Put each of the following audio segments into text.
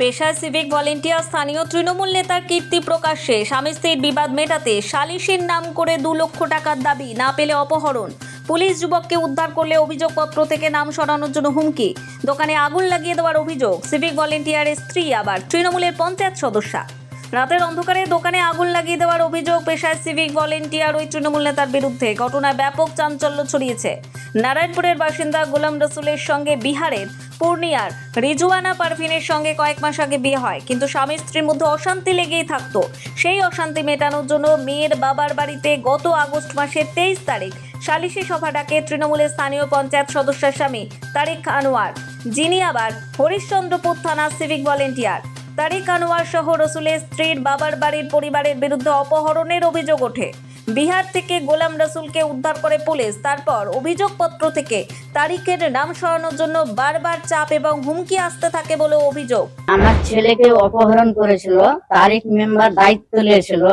পেশায় civic volunteer স্থানীয় তৃণমূল নেতার কীর্তি প্রকাশ্যে স্বামী স্ত্রীর বিবাদ মেটাতে সালিশের নাম করে দু লক্ষ টাকার দাবি না পেলে অপহরণ। পুলিশ যুবককে উদ্ধার করলে অভিযোগপত্র থেকে নাম সরানোর জন্য হুমকি। দোকানে আগুন লাগিয়ে দেওয়ার অভিযোগ, সিভিক ভলেন্টিয়ারের স্ত্রী আবার তৃণমূলের পঞ্চায়েত সদস্যা। রাতের অন্ধকারে দোকানে আগুন লাগিয়ে দেওয়ার অভিযোগ পেশায় সিভিক ভলেন্টিয়ার ওই তৃণমূল নেতার বিরুদ্ধে। ঘটনায় ব্যাপক চাঞ্চল্য ছড়িয়েছে। নারায়ণপুরের বাসিন্দা গোলাম রসুলের সঙ্গে বিহারের পূর্ণিয়ার। রিজুয়ানা পারভিনের সঙ্গে কয়েক মাস আগে বিয়ে হয়, কিন্তু স্বামী স্ত্রীর মধ্যে অশান্তি লেগেই থাকতো। সেই অশান্তি মেটানোর জন্য মেয়ের বাবার বাড়িতে গত আগস্ট মাসের তেইশ তারিখ সালিশি সভা ডাকে তৃণমূলের স্থানীয় পঞ্চায়েত সদস্যের স্বামী তারিক আনোয়ার। যিনি আবার হরিশ্চন্দ্রপুর থানার সিভিক ভলেন্টিয়ার। তারিক আনোয়ার সহ রসুলের স্ত্রীর বাবার বাড়ির পরিবারের বিরুদ্ধে অপহরণের অভিযোগ ওঠে। বিহার থেকে গোলাম রসুলকে উদ্ধার করে পুলিশ। তারপর অভিযোগপত্র থেকে তারিকের নাম সরানোর জন্য বারবার চাপ এবং হুমকি আসতে থাকে বলে অভিযোগ। আমার ছেলেকে অপহরণ করেছিল তারিখ মেম্বার দায়িত্ব নিয়েছিল।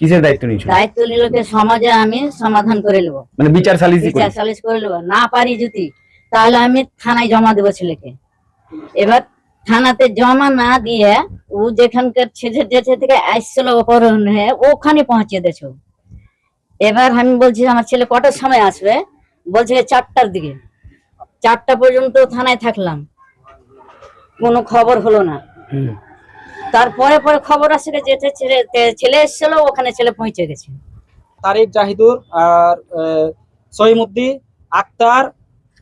কিসের দায়িত্ব নিয়েছিল? দায়িত্ব নিলকে সমাজে আমি সমাধান করে নেব। মানে বিচার সালিসি করে বিচার সালিশ করে নেব। না পারি যদি তাহলে আমি থানায় জমা দেবো ছেলেকে। এবার থানাতে জমা না দিয়ে ও যেখানকার ছেলে যেছে থেকে আসছিল অপহরণ হয়ে ওখানে পৌঁছে দিয়েছে। এবার আমি বলছি আমার ছেলে কটার সময় আসবে? বলছে চারটার দিকে। চারটা পর্যন্ত থানায় থাকলাম। কোনো খবর হলো না। হুম। তারপরে পরে খবর আসে যে ছেলে ছেলে এসেছিল ওখানে ছেলে পৌঁছে গেছে। তারিক জাহিদুর আর আহ, সহিমুদ্দি আক্তার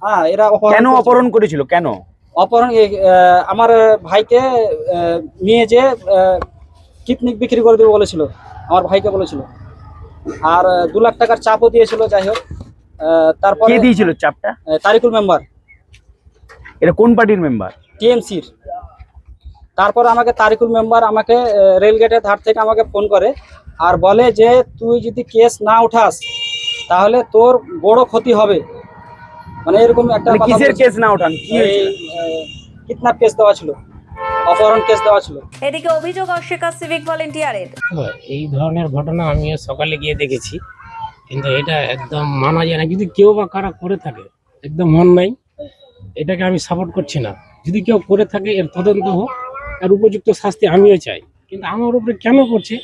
হ্যাঁ এরা কেন অপহরণ করেছিল? কেন? অপহরণ আমার ভাইকে নিয়ে যে কিডনিক বিক্রি করে দেবে বলেছিল আমার ভাইকে বলেছিল। আর দু লাখ টাকার চাপও দিয়েছিল যাই হোক। তারপরে কে দিয়েছিল চাপটা? তারিকুল মেম্বার। এটা কোন পার্টির মেম্বার? টিএমসির। তারপর আমাকে তারিকুল মেম্বার আমাকে রেলগেটের ধার থেকে আমাকে ফোন করে আর বলে যে তুই যদি কেস না উঠাস তাহলে তোর বড় ক্ষতি হবে। মানে এরকম একটা মানে কিসের কেস না ওঠান কি কিডন্যাপ কেস দেওয়া ছিল। অপহরণ কেস দেওয়া ছিল। এদিকে অভিযোগ অস্বীকার সিভিক ভলেন্টিয়ারের হয়, এই ধরনের ঘটনা আমিও সকালে গিয়ে দেখেছি। কিন্তু এটা একদম মানা যায় না। যদি কেউ বা কারা করে থাকে একদম মন নাই এটাকে আমি সাপোর্ট করছি না। যদি কেউ করে থাকে এর তদন্ত হোক আর উপযুক্ত শাস্তি আমিও চাই। কিন্তু আমার উপরে কেন করছে?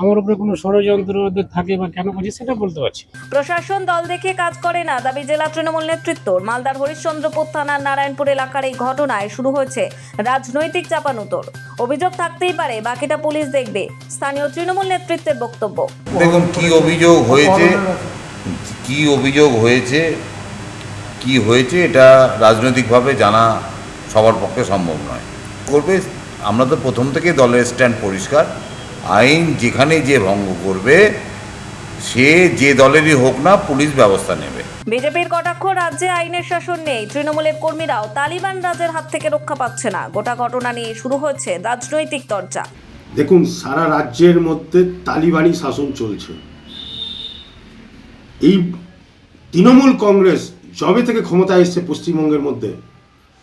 আমার উপরে কোনো ষড়যন্ত্র ওদের থাকে বা কেন করছে সেটা বলতে পারছি প্রশাসন দল দেখে কাজ করে না দাবি জেলা তৃণমূল নেতৃত্ব। মালদার হরিশ্চন্দ্রপুর থানার নারায়ণপুর এলাকার এই ঘটনায় শুরু হয়েছে রাজনৈতিক চাপানুতর। অভিযোগ থাকতেই পারে বাকিটা পুলিশ দেখবে। স্থানীয় তৃণমূল নেতৃত্বের বক্তব্য। দেখুন কি অভিযোগ হয়েছে কি অভিযোগ হয়েছে কি হয়েছে এটা রাজনৈতিকভাবে জানা সবার পক্ষে সম্ভব নয়। করবে আমরা তো প্রথম থেকে দলের স্ট্যান্ড পরিষ্কার। আইন যেখানে যে ভঙ্গ করবে সে যে দলেরই হোক না পুলিশ ব্যবস্থা নেবে। বিজেপির কটাক্ষ রাজ্যে আইনের শাসন নেই। তৃণমূলের কর্মীরাও তালিবান রাজের হাত থেকে রক্ষা পাচ্ছে না। গোটা ঘটনা নিয়ে শুরু হয়েছে রাজনৈতিক চর্চা। দেখুন সারা রাজ্যের মধ্যে তালিবানি শাসন চলছে। এই তৃণমূল কংগ্রেস যবে থেকে ক্ষমতায় এসছে পশ্চিমবঙ্গের মধ্যে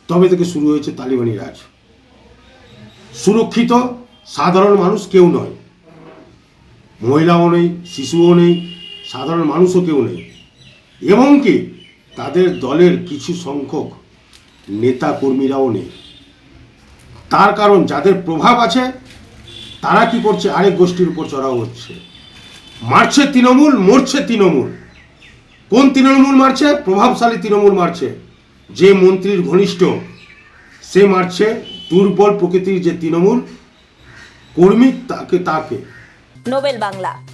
তবে থেকে শুরু হয়েছে তালিবানি রাজ। সুরক্ষিত সাধারণ মানুষ কেউ নয়। মহিলাও নেই, শিশুও নেই, সাধারণ মানুষও কেউ নেই। এবং কি, তাদের দলের কিছু সংখ্যক নেতা কর্মীরাও নেই। তার কারণ যাদের প্রভাব আছে, তারা কি করছে? আরেক গোষ্ঠীর উপর চড়াও হচ্ছে। মারছে তৃণমূল, মরছে তৃণমূল। কোন তৃণমূল মারছে? প্রভাবশালী তৃণমূল মারছে। যে মন্ত্রীর ঘনিষ্ঠ, সে মারছে দুর্বল প্রকৃতির যে তৃণমূল কর্মী তাকে তাকে। নোবেল বাংলা।